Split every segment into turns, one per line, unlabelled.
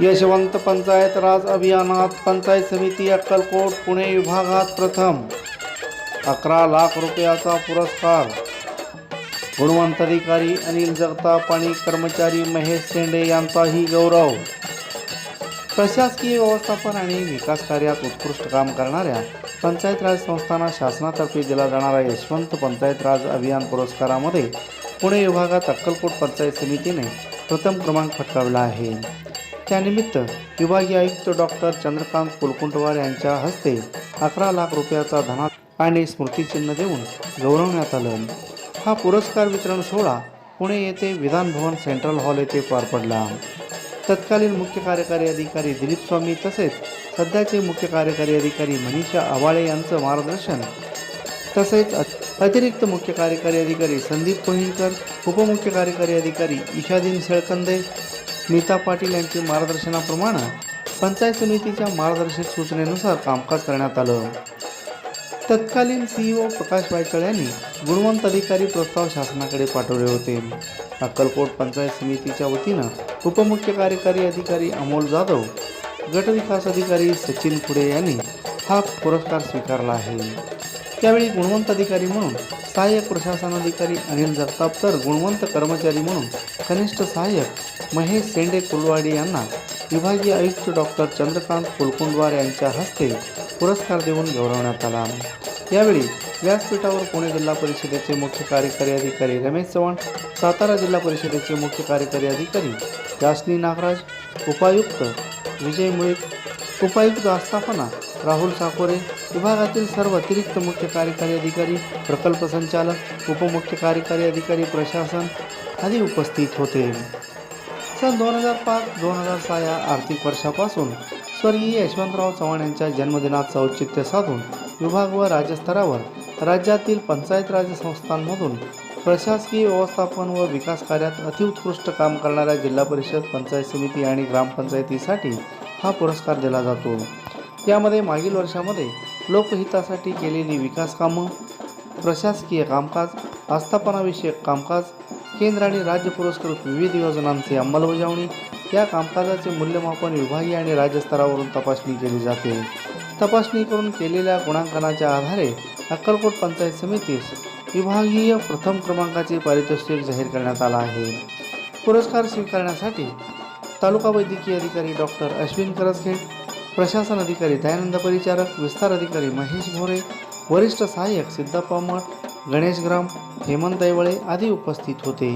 यशवंत पंचायत राज अभियानात पंचायत समिती अक्कलकोट पुणे विभागात प्रथम. अकरा लाख रुपयाचा पुरस्कार. गुणवंत अधिकारी अनिल जगताप आणि कर्मचारी महेश शेंडे यांचाही गौरव. प्रशासकीय व्यवस्थापन आणि विकास कार्यात उत्कृष्ट काम करणाऱ्या पंचायत राज संस्थांना शासनातर्फे दिला जाणारा यशवंत पंचायत राज अभियान पुरस्कारामध्ये पुणे विभागात अक्कलकोट पंचायत समितीने प्रथम क्रमांक पटकावला आहे. त्यानिमित्त विभागीय आयुक्त डॉक्टर चंद्रकांत कुलकुंटवार यांच्या हस्ते अकरा लाख रुपयाचा धना आणि स्मृतिचिन्ह देऊन गौरवण्यात आलं. हा पुरस्कार वितरण सोहळा पुणे येथे विधान भवन सेंट्रल हॉल येथे पार पडला. तत्कालीन मुख्य कार्यकारी अधिकारी दिलीप स्वामी तसेच सध्याचे मुख्य कार्यकारी अधिकारी मनीषा आवाळे यांचं मार्गदर्शन तसेच अ- अतिरिक्त मुख्य कार्यकारी अधिकारी संदीप कोहिनकर उपमुख्य कार्यकारी अधिकारी ईशादीन सेळकंदे नीता पाटील यांच्या मार्गदर्शनाप्रमाणे पंचायत समितीच्या मार्गदर्शक सूचनेनुसार कामकाज करण्यात आलं. तत्कालीन सीईओ प्रकाश वायचळ यांनी गुणवंत अधिकारी प्रस्ताव शासनाकडे पाठवले होते. अक्कलकोट पंचायत समितीच्या वतीनं उपमुख्य कार्यकारी अधिकारी अमोल जाधव गटविकास अधिकारी सचिन पुढे यांनी हा पुरस्कार स्वीकारला आहे. त्यावेळी गुणवंत अधिकारी म्हणून सहाय्यक प्रशासन अधिकारी अनिल जगताप तर गुणवंत कर्मचारी म्हणून कनिष्ठ सहाय्यक महेश सेंडे कुलवाडी यांना विभागीय आयुक्त डॉक्टर चंद्रकांत कुलकुंडवार यांच्या हस्ते पुरस्कार देऊन गौरवण्यात आला. यावेळी व्यासपीठावर पुणे जिल्हा परिषदेचे मुख्य कार्यकारी अधिकारी रमेश चव्हाण सातारा जिल्हा परिषदेचे मुख्य कार्यकारी अधिकारी यास्नी नागराज उपायुक्त विजय मुळीक उपायुक्त आस्थापना राहुल साकोरे विभागातील सर्व अतिरिक्त मुख्य कार्यकारी अधिकारी प्रकल्प संचालक उपमुख्य कार्यकारी अधिकारी प्रशासन आदी उपस्थित होते. सन दोन हजार पाच दोन हजार सहा या आर्थिक वर्षापासून स्वर्गीय यशवंतराव चव्हाण यांच्या जन्मदिनाचं औचित्य साधून विभाग व राज्यस्तरावर राज्यातील पंचायत राज संस्थांमधून प्रशासकीय व्यवस्थापन व विकास कार्यात अतिउत्कृष्ट काम करणाऱ्या जिल्हा परिषद पंचायत समिती आणि ग्रामपंचायतीसाठी हा पुरस्कार दिला जातो. यामध्ये मागील वर्षामध्ये लोकहितासाठी केलेली विकास कामं प्रशासकीय कामकाज आस्थापनाविषयक कामकाज केंद्र आणि राज्य पुरस्कृत विविध योजनांची अंमलबजावणी या कामकाजाचे मूल्यमापन विभागीय आणि राज्य स्तरावरून तपासणी केली जाते. तपासणी करून केलेल्या गुणांकनाच्या आधारे अक्कलकोट पंचायत समितीस विभागीय प्रथम क्रमांकाचे पारितोषिक जाहीर करण्यात आला आहे. पुरस्कार स्वीकारण्यासाठी तालुका वैद्यकीय अधिकारी डॉक्टर अश्विन करसखेड प्रशासन अधिकारी दयानंद परिचारक विस्तार अधिकारी महेश भोरे वरिष्ठ सहाय्यक सिद्धापामळ गणेश ग्राम हेमंत दैवळे आदी उपस्थित होते.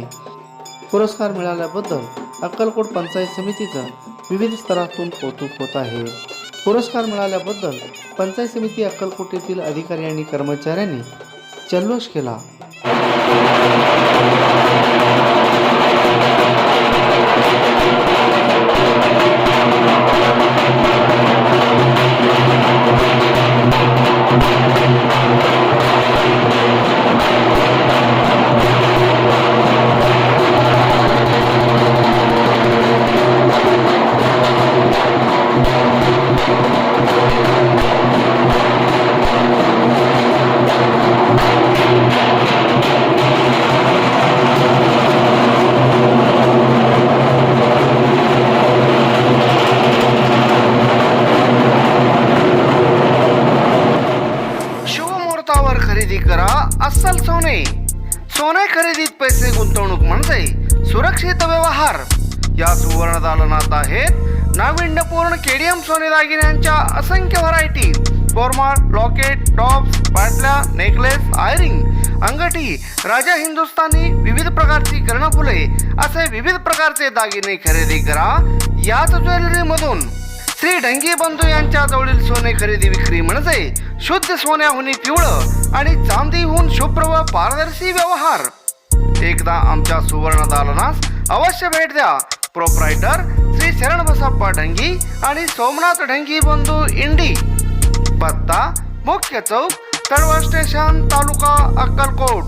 पुरस्कार मिळाल्याबद्दल अक्कलकोट पंचायत समितीचं विविध स्तरातून कौतुक होत आहे. पुरस्कार मिळाल्याबद्दल पंचायत समिती अक्कलकोट येथील अधिकारी आणि कर्मचाऱ्यांनी जल्लोष केला.
अस्सल सोने खरेदीत पैसे गुंतवणूक म्हणजे सुरक्षित व्यवहार. या सुवर्ण दालनात आहेत नाविन्यपूर्ण केडीएम सोने दागिन्यांच्या असंख्य व्हरायटी बोरमाळ लॉकेट टॉप्स पाटल्या नेकलेस आयरिंग अंगठी राजा हिंदुस्थानी विविध प्रकारची कर्णफुले असे विविध प्रकारचे दागिने खरेदी करा याच ज्वेलरी मधून. श्री ढंगी बंधू यांच्या जवळील सोने खरेदी विक्री म्हणजे शुद्ध सोन्याहुनी पिवळं आणि चांदीहून शुभ्र व पारदर्शी व्यवहार. एकदा आमच्या सुवर्ण दालनास अवश्य भेट द्या. प्रोप्रायटर श्री शरण बसप्पा ढंगी आणि सोमनाथ ढंगी बंधू इंडी. पत्ता मुख्य चौक तळवळ स्टेशन तालुका अक्कलकोट.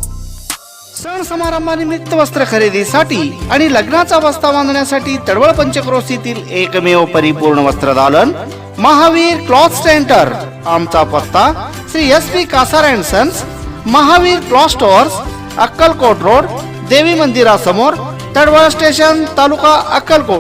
सण समारंभानिमित्त वस्त्र खरेदीसाठी आणि लग्नाचा बस्ता बांधण्यासाठी तडवळ पंचक्रोशीतील एकमेव परिपूर्ण वस्त्र दालन महावीर क्लॉथ सेंटर. आमचा पत्ता Shri S P Kasar and sons Mahavir cloth stores Akkalkot road देवी मंदिरासमोर तडवळ स्टेशन तालुका अक्कलकोट.